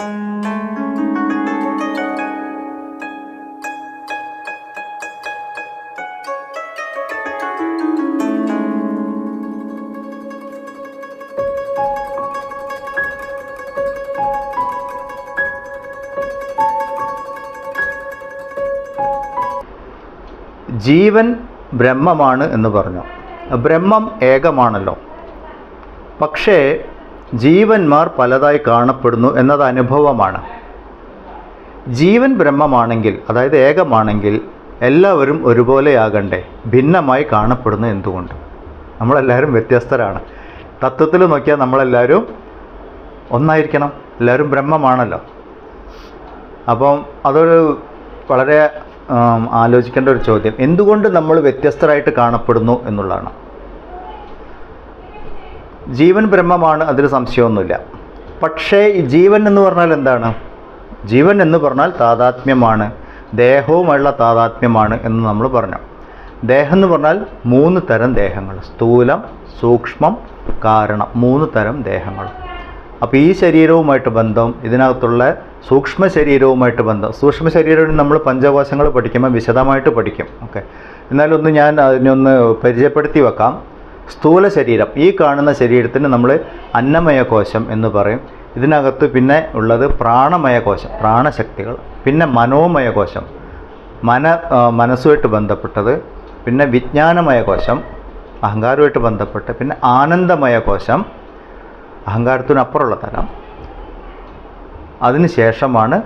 ജീവൻ ബ്രഹ്മമാണ് എന്ന് പറഞ്ഞു. ബ്രഹ്മം ഏകമാണല്ലോ. പക്ഷേ ജീവന്മാർ പലതായി കാണപ്പെടുന്നു എന്നത് അനുഭവമാണ്. ജീവൻ ബ്രഹ്മമാണെങ്കിൽ അതായത് ഏകമാണെങ്കിൽ എല്ലാവരും ഒരുപോലെയാകണ്ടേ ഭിന്നമായി കാണപ്പെടുന്നു എന്തുകൊണ്ട്? നമ്മളെല്ലാവരും വ്യത്യസ്തരാണ്. തത്വത്തിൽ നോക്കിയാൽ നമ്മളെല്ലാവരും ഒന്നായിരിക്കണം. എല്ലാവരും ബ്രഹ്മമാണല്ലോ. അപ്പം അതൊരു വളരെ ആലോചിക്കേണ്ട ഒരു ചോദ്യം. എന്തുകൊണ്ട് നമ്മൾ വ്യത്യസ്തരായിട്ട് കാണപ്പെടുന്നു എന്നുള്ളതാണ്. ജീവൻ ബ്രഹ്മമാണ് അതിൽ സംശയമൊന്നുമില്ല. പക്ഷേ ഈ ജീവൻ എന്ന് പറഞ്ഞാൽ എന്താണ്? ജീവൻ എന്ന് പറഞ്ഞാൽ താതാത്മ്യമാണ്. ദേഹവുമുള്ള താതാത്മ്യമാണ് എന്ന് നമ്മൾ പറഞ്ഞു. ദേഹം എന്ന് പറഞ്ഞാൽ മൂന്ന് തരം ദേഹങ്ങൾ. സ്ഥൂലം സൂക്ഷ്മം കാരണം. മൂന്ന് തരം ദേഹങ്ങൾ. അപ്പോൾ ഈ ശരീരവുമായിട്ട് ബന്ധം ഇതിനകത്തുള്ള സൂക്ഷ്മ ശരീരവുമായിട്ട് ബന്ധം. സൂക്ഷ്മ ശരീരം നമ്മൾ പഞ്ചകോശങ്ങൾ പഠിക്കുമ്പോൾ വിശദമായിട്ട് പഠിക്കും. ഓക്കെ. എന്നാലൊന്ന് ഞാൻ അതിനൊന്ന് പരിചയപ്പെടുത്തി വെക്കാം. സ്ഥൂല ശരീരം. ഈ കാണുന്ന ശരീരത്തിന് നമ്മൾ അന്നമയ കോശം എന്ന് പറയും. ഇതിനകത്ത് പിന്നെ ഉള്ളത് പ്രാണമയ കോശം പ്രാണശക്തികൾ. പിന്നെ മനോമയ കോശം മന മനസ്സുമായിട്ട് ബന്ധപ്പെട്ടത്. പിന്നെ വിജ്ഞാനമയ കോശം അഹങ്കാരമായിട്ട് ബന്ധപ്പെട്ട്. പിന്നെ ആനന്ദമയ കോശം അഹങ്കാരത്തിനപ്പുറമുള്ള തലം. അതിനുശേഷമാണ്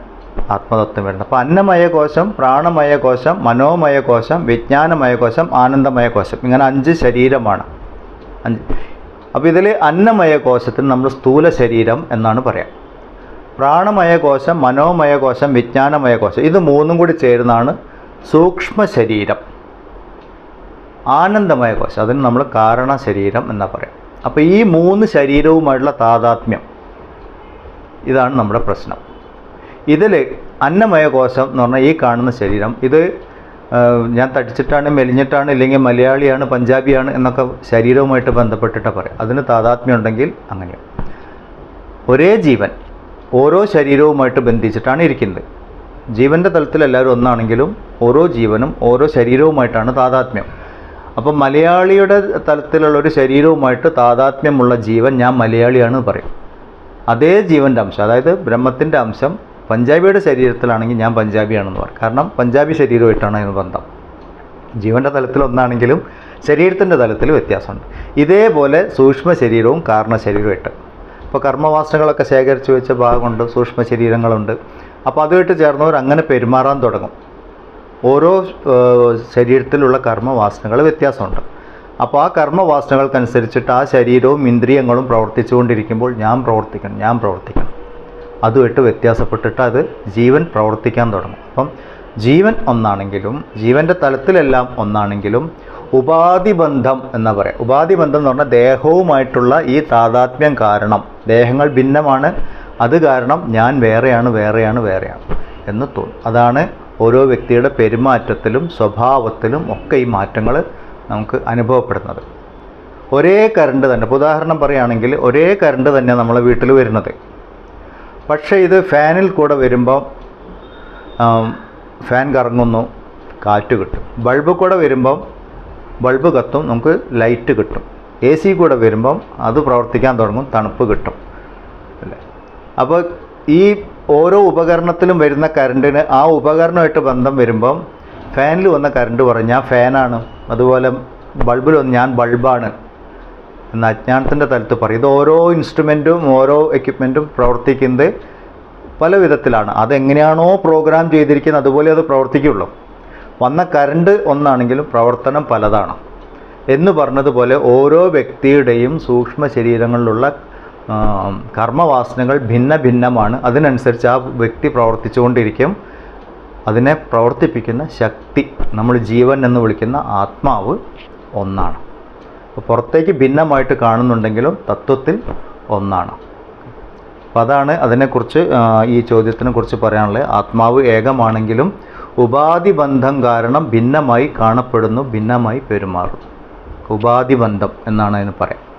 ആത്മതത്വം വരുന്നത്. അപ്പോൾ അന്നമയ കോശം പ്രാണമയ കോശം മനോമയ കോശം വിജ്ഞാനമയ കോശം ആനന്ദമയ കോശം ഇങ്ങനെ അഞ്ച് ശരീരമാണ്. അഞ്ച് അപ്പോൾ ഇതിൽ അന്നമയ കോശത്തിന് നമ്മൾ സ്ഥൂല ശരീരം എന്നാണ് പറയാം. പ്രാണമയ കോശം മനോമയ കോശം വിജ്ഞാനമയ കോശം ഇത് മൂന്നും കൂടി ചേരുന്നതാണ് സൂക്ഷ്മ ശരീരം ആനന്ദമയ കോശം അതിന് നമ്മൾ കാരണ ശരീരം എന്നാ പറയാം. അപ്പോൾ ഈ മൂന്ന് ശരീരവുമായിട്ടുള്ള താതാത്മ്യം ഇതാണ് നമ്മുടെ പ്രശ്നം. ഇതിൽ അന്നമയ കോശം എന്ന് പറഞ്ഞാൽ ഈ കാണുന്ന ശരീരം ഇത് ഞാൻ തടിച്ചിട്ടാണ് മെലിഞ്ഞിട്ടാണ് ഇല്ലെങ്കിൽ മലയാളിയാണ് പഞ്ചാബിയാണ് എന്നൊക്കെ ശരീരവുമായിട്ട് ബന്ധപ്പെട്ടിട്ട് പറയാം. അതിന് താതാത്മ്യം ഉണ്ടെങ്കിൽ അങ്ങനെയാണ് ഒരേ ജീവൻ ഓരോ ശരീരവുമായിട്ട് ബന്ധിച്ചിട്ടാണ് ഇരിക്കുന്നത്. ജീവന്റെ തലത്തിൽ എല്ലാവരും ഒന്നാണെങ്കിലും ഓരോ ജീവനും ഓരോ ശരീരവുമായിട്ടാണ് താതാത്മ്യം. അപ്പം മലയാളിയുടെ തലത്തിലുള്ള ഒരു ശരീരവുമായിട്ട് താതാത്മ്യമുള്ള ജീവൻ ഞാൻ മലയാളിയാണെന്ന് പറയും. അതേ ജീവന്റെ അംശം അതായത് ബ്രഹ്മത്തിന്റെ അംശം പഞ്ചാബിയുടെ ശരീരത്തിലാണെങ്കിൽ ഞാൻ പഞ്ചാബിയാണെന്ന് പറയും കാരണം പഞ്ചാബി ശരീരമായിട്ടാണ് അതിന് ബന്ധം. ജീവന്റെ തലത്തിൽ ഒന്നാണെങ്കിലും ശരീരത്തിന്റെ തലത്തിൽ വ്യത്യാസമുണ്ട്. ഇതേപോലെ സൂക്ഷ്മ ശരീരവും കാരണ ശരീരമായിട്ട് ഇപ്പോൾ കർമ്മവാസനകളൊക്കെ ശേഖരിച്ച് വെച്ച ഭാഗമുണ്ട് സൂക്ഷ്മ ശരീരങ്ങളുണ്ട്. അപ്പോൾ അതുമായിട്ട് ചേർന്നവർ അങ്ങനെ പെരുമാറാൻ തുടങ്ങും. ഓരോ ശരീരത്തിലുള്ള കർമ്മവാസനകൾ വ്യത്യാസമുണ്ട്. അപ്പോൾ ആ കർമ്മവാസനകൾക്കനുസരിച്ചിട്ട് ആ ശരീരവും ഇന്ദ്രിയങ്ങളും പ്രവർത്തിച്ചുകൊണ്ടിരിക്കുമ്പോൾ ഞാൻ പ്രവർത്തിക്കണം ഞാൻ പ്രവർത്തിക്കണം. അതുമായിട്ട് വ്യത്യാസപ്പെട്ടിട്ട് അത് ജീവൻ പ്രവർത്തിക്കാൻ തുടങ്ങും. അപ്പം ജീവൻ ഒന്നാണെങ്കിലും ജീവന്റെ തലത്തിലെല്ലാം ഒന്നാണെങ്കിലും ഉപാധിബന്ധം എന്നാ പറയാം. ഉപാധിബന്ധം എന്ന് പറഞ്ഞാൽ ദേഹവുമായിട്ടുള്ള ഈ താതാത്മ്യം കാരണം. ദേഹങ്ങൾ ഭിന്നമാണ്. അത് കാരണം ഞാൻ വേറെയാണ് വേറെയാണ് വേറെയാണ് എന്ന് തോന്നും. അതാണ് ഓരോ വ്യക്തിയുടെ പെരുമാറ്റത്തിലും സ്വഭാവത്തിലും ഒക്കെ ഈ മാറ്റങ്ങൾ നമുക്ക് അനുഭവപ്പെടുന്നത്. ഒരേ കറണ്ട് തന്നെ. ഉദാഹരണം പറയുകയാണെങ്കിൽ ഒരേ കറണ്ട് തന്നെ നമ്മളെ വീട്ടിൽ വരുന്നത്. പക്ഷേ ഇത് ഫാനിൽ കൂടെ വരുമ്പോൾ ഫാൻ കറങ്ങുന്നു കാറ്റ് കിട്ടും. ബൾബ് കൂടെ വരുമ്പം ബൾബ് കത്തും നമുക്ക് ലൈറ്റ് കിട്ടും. എ സി കൂടെ വരുമ്പം അത് പ്രവർത്തിക്കാൻ തുടങ്ങും തണുപ്പ് കിട്ടും. അല്ലേ? അപ്പോൾ ഈ ഓരോ ഉപകരണത്തിലും വരുന്ന കറണ്ടിന് ആ ഉപകരണമായിട്ട് ബന്ധം വരുമ്പം ഫാനിൽ വന്ന കറണ്ട് പറഞ്ഞാൽ ഫാനാണ്. അതുപോലെ ബൾബിൽ വന്ന് ഞാൻ ബൾബാണ്. എന്ന അജ്ഞാനത്തിന്റെ തലത്ത് പറയും. ഇത് ഓരോ ഇൻസ്ട്രുമെന്റും ഓരോ എക്യുപ്മെന്റും പ്രവർത്തിക്കുന്നത് പല വിധത്തിലാണ്. അതെങ്ങനെയാണോ പ്രോഗ്രാം ചെയ്തിരിക്കുന്നത് അതുപോലെ അത് പ്രവർത്തിക്കുള്ളൂ. വന്ന കറണ്ട് ഒന്നാണെങ്കിലും പ്രവർത്തനം പലതാണ്. എന്ന് പറഞ്ഞതുപോലെ ഓരോ വ്യക്തിയുടെയും സൂക്ഷ്മ ശരീരങ്ങളിലുള്ള കർമ്മവാസനകൾ ഭിന്ന ഭിന്നമാണ്. അതിനനുസരിച്ച് ആ വ്യക്തി പ്രവർത്തിച്ചുകൊണ്ടിരിക്കും. അതിനെ പ്രവർത്തിപ്പിക്കുന്ന ശക്തി നമ്മൾ ജീവൻ എന്ന് വിളിക്കുന്ന ആത്മാവ് ഒന്നാണ്. പുറത്തേക്ക് ഭിന്നമായിട്ട് കാണുന്നുണ്ടെങ്കിലും തത്വത്തിൽ ഒന്നാണ്. അപ്പം അതാണ് അതിനെക്കുറിച്ച് ഈ ചോദ്യത്തിനെ കുറിച്ച് പറയാനുള്ളത്. ആത്മാവ് ഏകമാണെങ്കിലും ഉപാധി ബന്ധം കാരണം ഭിന്നമായി കാണപ്പെടുന്നു ഭിന്നമായി പെരുമാറുന്നു. ഉപാധി ബന്ധം എന്നാണ് അതിന് പറയാം.